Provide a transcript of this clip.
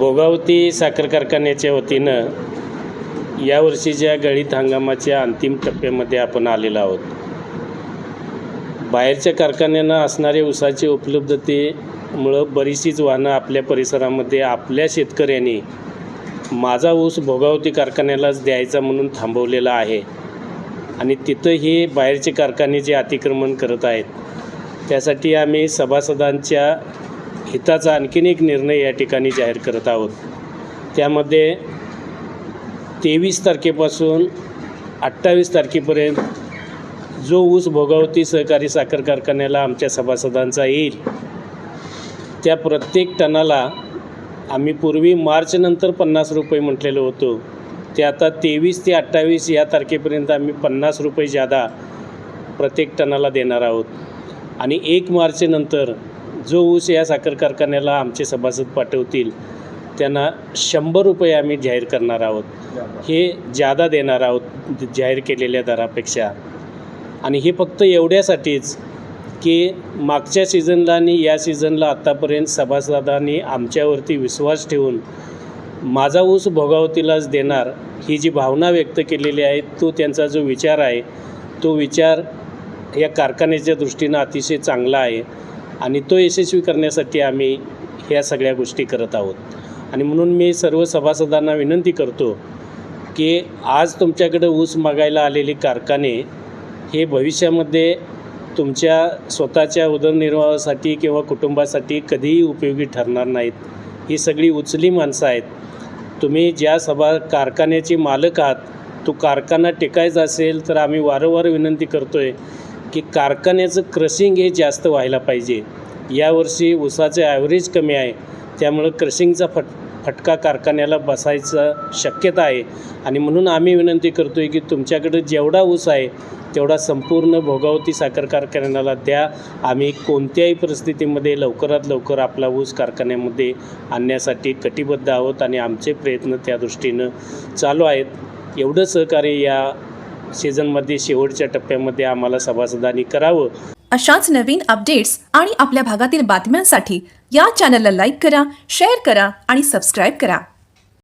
भोगावती साखर कारखान्याच्या वतीनं यावर्षीच्या गळीत हंगामाच्या अंतिम टप्प्यामध्ये आपण आलेलो आहोत बाहेरच्या कारखान्यांना असणाऱ्या ऊसाची उपलब्धतेमुळं बरीचशीच वाहनं आपल्या परिसरामध्ये आपल्या शेतकऱ्यांनी माझा ऊस भोगावती कारखान्यालाच द्यायचा म्हणून थांबवलेला आहे आणि तिथंही बाहेरचे कारखाने जे अतिक्रमण करत आहेत त्यासाठी आम्ही सभासदांच्या हिताचा आणखीन एक निर्णय या ठिकाणी जाहीर करत आहोत. त्यामध्ये तेवीस तारखेपासून अठ्ठावीस तारखेपर्यंत जो ऊस भोगावती सहकारी साखर कारखान्याला आमच्या सभासदांचा येईल त्या प्रत्येक टनाला आम्ही पूर्वी मार्चनंतर पन्नास रुपये म्हटलेलो होतो. ते आता तेवीस ते अठ्ठावीस या तारखेपर्यंत आम्ही पन्नास रुपये जादा प्रत्येक टनाला देणार आहोत. आणि एक मार्चनंतर जो ऊस या साखर कारखान्याला आमचे सभासद पाठवतील त्यांना शंभर रुपये आम्ही जाहीर करणार आहोत. हे जादा देणार आहोत जाहीर केलेल्या दरापेक्षा. आणि हे फक्त एवढ्यासाठीच की मागच्या सीझनला आणि या सीझनला आत्तापर्यंत सभासदांनी आमच्यावरती विश्वास ठेवून माझा ऊस भोगावतीलाच देणार ही जी भावना व्यक्त केलेली आहे तो त्यांचा जो विचार आहे तो विचार या कारखान्याच्या दृष्टीनं अतिशय चांगला आहे. आणि तो यशस्वी करण्यासाठी आम्ही ह्या सगळ्या गोष्टी करत आहोत. आणि म्हणून मी सर्व सभासदांना विनंती करतो की आज तुमच्याकडे ऊस मागायला आलेले कारखाने हे भविष्यामध्ये तुमच्या स्वतःच्या उदरनिर्वाहासाठी किंवा कुटुंबासाठी कधीही उपयोगी ठरणार नाहीत. ही सगळी उचली माणसं आहेत. तुम्ही ज्या सभा कारखान्याचे मालक आहात तो कारखाना टिकायचा असेल तर आम्ही वारंवार विनंती करतो आहे की कारखान्याचं क्रशिंग हे जास्त व्हायला पाहिजे. यावर्षी ऊसाचे ॲव्हरेज कमी आहे. त्यामुळं क्रशिंगचा फट फटका कारखान्याला बसायचा शक्यता आहे. आणि म्हणून आम्ही विनंती करतो आहे की तुमच्याकडे जेवढा ऊस आहे तेवढा संपूर्ण भोगावती साखर कारखान्याला द्या. आम्ही कोणत्याही परिस्थितीमध्ये लवकरात लवकर आपला ऊस कारखान्यामध्ये आणण्यासाठी कटिबद्ध आहोत आणि आमचे प्रयत्न त्या दृष्टीनं चालू आहेत. एवढं सहकार्य या सीझनमध्ये शेवटच्या टप्प्यामध्ये आम्हाला सभासदांनी करावं. अशाच नवीन अपडेट्स आणि आपल्या भागातील बातम्यांसाठी या चॅनलला लाईक करा शेअर करा आणि सबस्क्राईब करा.